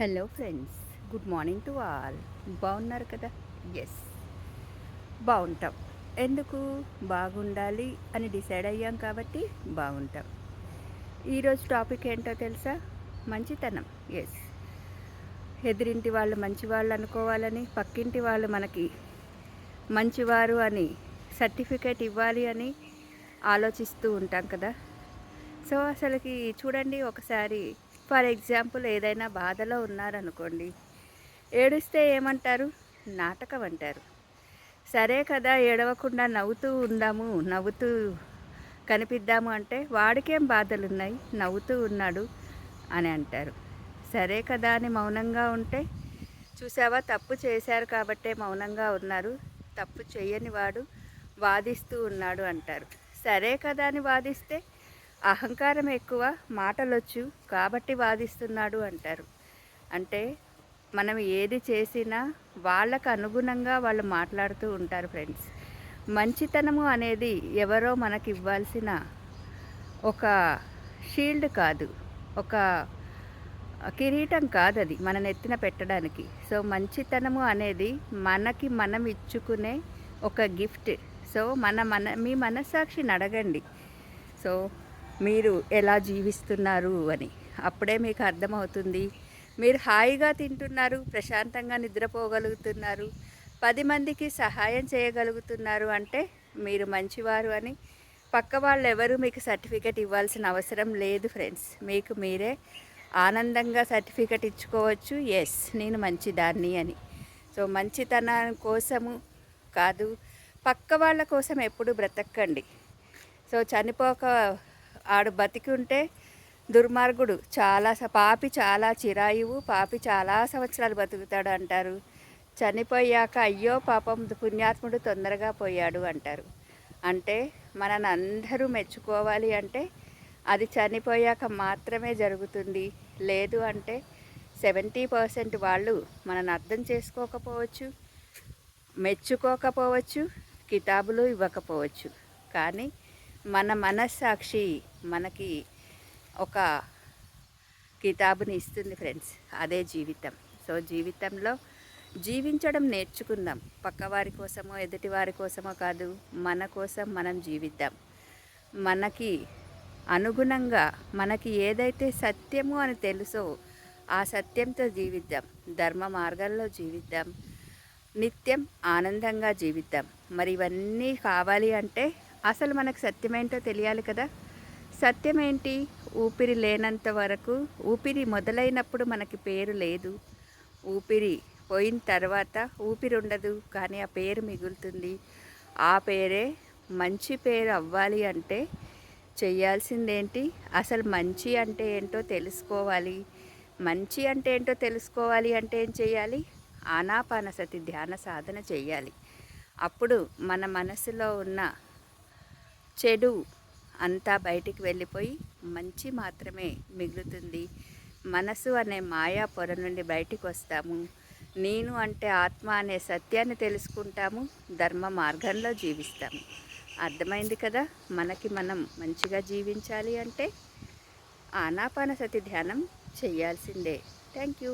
Hello friends good morning to all బాగున్నారు కదా? Yes బాగుంటాం. ఎందుకు? బాగుండాలి అని డిసైడ్ అయ్యాం కాబట్టి బాగుంటాం. ఈరోజు టాపిక్ ఏంటో తెలుసా? మంచితనం. ఎస్ ఎదిరింటి వాళ్ళు మంచివాళ్ళు అనుకోవాలని పక్కింటి వాళ్ళు మనకి మంచివారు అని సర్టిఫికేట్ ఇవ్వాలి అని ఆలోచిస్తూ ఉంటాం కదా? సో అసలుకి చూడండి ఒకసారి ఫర్ ఎగ్జాంపుల్ ఏదైనా బాధలో ఉన్నారనుకోండి ఏడుస్తే ఏమంటారు? నాటకం అంటారు. సరే కదా ఏడవకుండా నవ్వుతూ ఉందాము నవ్వుతూ కనిపిద్దాము అంటే వాడికేం బాధలు ఉన్నాయి నవ్వుతూ ఉన్నాడు అని అంటారు. సరే కదా అని మౌనంగా ఉంటే చూసావా? తప్పు చేశారు కాబట్టే మౌనంగా ఉన్నారు. తప్పు చేయని వాడు వాదిస్తూ ఉన్నాడు అంటారు. సరే కదా అని వాదిస్తే అహంకారం ఎక్కువ మాటలొచ్చు కాబట్టి వాదిస్తున్నాడు అంటారు. అంటే మనం ఏది చేసినా వాళ్ళకు అనుగుణంగా వాళ్ళు మాట్లాడుతూ ఉంటారు ఫ్రెండ్స్. మంచితనము అనేది ఎవరో మనకి ఇవ్వాల్సిన ఒక షీల్డ్ కాదు. ఒక కిరీటం కాదు అది మన నెత్తిన పెట్టడానికి. సో మంచితనము అనేది మనకి మనం ఇచ్చుకునే ఒక గిఫ్ట్. సో మన మన మీ మనస్సాక్షిని అడగండి. సో మీరు ఎలా జీవిస్తున్నారు అని. అప్పుడే మీకు అర్థమవుతుంది. మీరు హాయిగా తింటున్నారు ప్రశాంతంగా నిద్రపోగలుగుతున్నారు పది మందికి సహాయం చేయగలుగుతున్నారు అంటే మీరు మంచివారు అని. పక్క వాళ్ళు ఎవరు మీకు సర్టిఫికెట్ ఇవ్వాల్సిన అవసరం లేదు ఫ్రెండ్స్. మీకు మీరే ఆనందంగా సర్టిఫికెట్ ఇచ్చుకోవచ్చు. ఎస్ నేను మంచిదాన్ని అని. సో మంచితనం కోసము కాదు పక్క వాళ్ళ కోసం ఎప్పుడు బ్రతకండి. సో చనిపోక ఆడు బతికి ఉంటే దుర్మార్గుడు. చాలా పాపి చాలా చిరాయువు పాపి చాలా సంవత్సరాలు బతుకుతాడు అంటారు. చనిపోయాక అయ్యో పాపం పుణ్యాత్ముడు తొందరగా పోయాడు అంటారు. అంటే మనని అందరూ మెచ్చుకోవాలి అంటే అది చనిపోయాక మాత్రమే జరుగుతుంది. లేదు అంటే సెవెంటీ పర్సెంట్ వాళ్ళు మనని అర్థం చేసుకోకపోవచ్చు మెచ్చుకోకపోవచ్చు కితాబులు ఇవ్వకపోవచ్చు. కానీ మన మనస్సాక్షి మనకి ఒక కితాబుని ఇస్తుంది ఫ్రెండ్స్ అదే జీవితం. సో జీవితంలో జీవించడం నేర్చుకుందాం. పక్కవారి కోసమో ఎదుటి వారి కోసమో కాదు మన కోసం మనం జీవిద్దాం. మనకి అనుగుణంగా మనకి ఏదైతే సత్యము అని తెలుసో ఆ సత్యంతో జీవిద్దాం. ధర్మ మార్గాల్లో జీవిద్దాం. నిత్యం ఆనందంగా జీవిద్దాం. మరి ఇవన్నీ కావాలి అంటే అసలు మనకు సత్యమేంటో తెలియాలి కదా. సత్యం ఏంటి ఊపిరి లేనంత వరకు ఊపిరి మొదలైనప్పుడు మనకి పేరు లేదు. ఊపిరి పోయిన తర్వాత ఊపిరి ఉండదు కానీ ఆ పేరు మిగులుతుంది. ఆ పేరే మంచి పేరు అవ్వాలి అంటే చేయాల్సిందేంటి అసలు మంచి అంటే ఏంటో తెలుసుకోవాలి. మంచి అంటే ఏంటో తెలుసుకోవాలి అంటే ఏం చేయాలి ఆనాపానసతి ధ్యాన సాధన చేయాలి అప్పుడు మన మనసులో ఉన్న చెడు అంతా బయటికి వెళ్ళిపోయి మంచి మాత్రమే మిగులుతుంది. మనసు అనే మాయా పొర నుండి బయటికి వస్తాము. నేను అంటే ఆత్మ అనే సత్యాన్ని తెలుసుకుంటాము. ధర్మ మార్గంలో జీవిస్తాము. అర్థమైంది కదా? మనకి మనం మంచిగా జీవించాలి అంటే ఆనాపానసతి ధ్యానం చేయాల్సిందే. Thank you.